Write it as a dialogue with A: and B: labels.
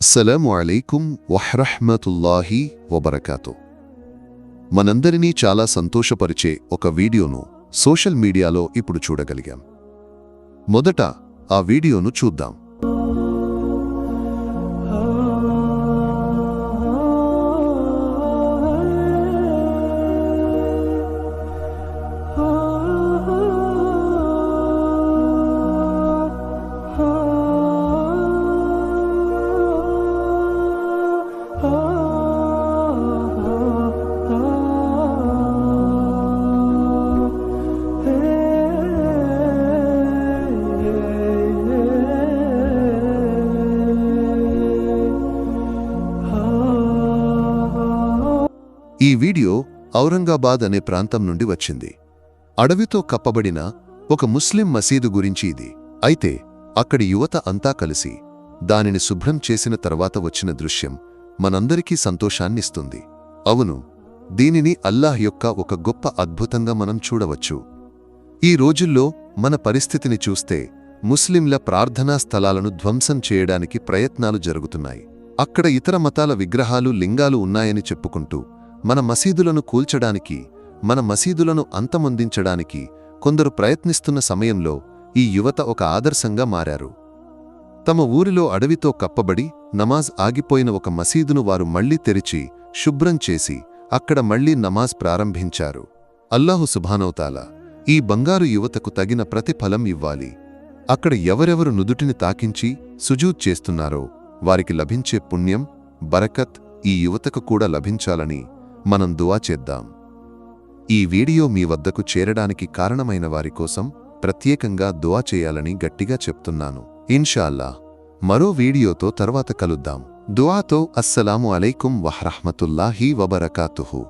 A: అస్సలం అలైకుం వహ్రహ్మతుల్లాహి వబరకాతు మనందరినీ చాలా సంతోషపరిచే ఒక వీడియోను సోషల్ మీడియాలో ఇప్పుడు చూడగలిగాం. మొదట ఆ వీడియోను చూద్దాం. ఈ వీడియో ఔరంగాబాద్ అనే ప్రాంతం నుండి వచ్చింది. అడవితో కప్పబడిన ఒక ముస్లిం మసీదు గురించి ఇది. అయితే అక్కడి యువత అంతా కలిసి దానిని శుభ్రం చేసిన తర్వాత వచ్చిన దృశ్యం మనందరికీ సంతోషాన్నిస్తుంది. అవును దీనిని అల్లాహ్ యొక్క ఒక గొప్ప అద్భుతంగా మనం చూడవచ్చు. ఈ రోజుల్లో మన పరిస్థితిని చూస్తే ముస్లింల ప్రార్థనా స్థలాలను ధ్వంసం చేయడానికి ప్రయత్నాలు జరుగుతున్నాయి. అక్కడ ఇతర మతాల విగ్రహాలు లింగాలు ఉన్నాయని చెప్పుకుంటూ మన మసీదులను కూల్చడానికి మన మసీదులను అంతమొందించడానికి కొందరు ప్రయత్నిస్తున్న సమయంలో ఈ యువత ఒక ఆదర్శంగా మారారు. తమ ఊరిలో అడవితో కప్పబడి నమాజ్ ఆగిపోయిన ఒక మసీదును వారు మళ్ళీ తెరిచి శుభ్రం చేసి అక్కడ మళ్ళీ నమాజ్ ప్రారంభించారు. అల్లాహు సుభానవతాల ఈ బంగారు యువతకు తగిన ప్రతిఫలం ఇవ్వాలి. అక్కడ ఎవరెవరు నుదుటిని తాకించి సుజూద్ చేస్తున్నారో వారికి లభించే పుణ్యం బరకత్ ఈ యువతకు కూడా లభించాలని మనం దువా చేద్దాం. ఈ వీడియో మీ వద్దకు చేరడానికి కారణమైన వారి కోసం ప్రత్యేకంగా దువా చేయాలని గట్టిగా చెప్తున్నాను. ఇన్షాల్లా మరో వీడియోతో తర్వాత కలుద్దాం. దువాతో అస్సలాము అలైకుం వహ్రహ్మతుల్లాహి వబరకాతుహు.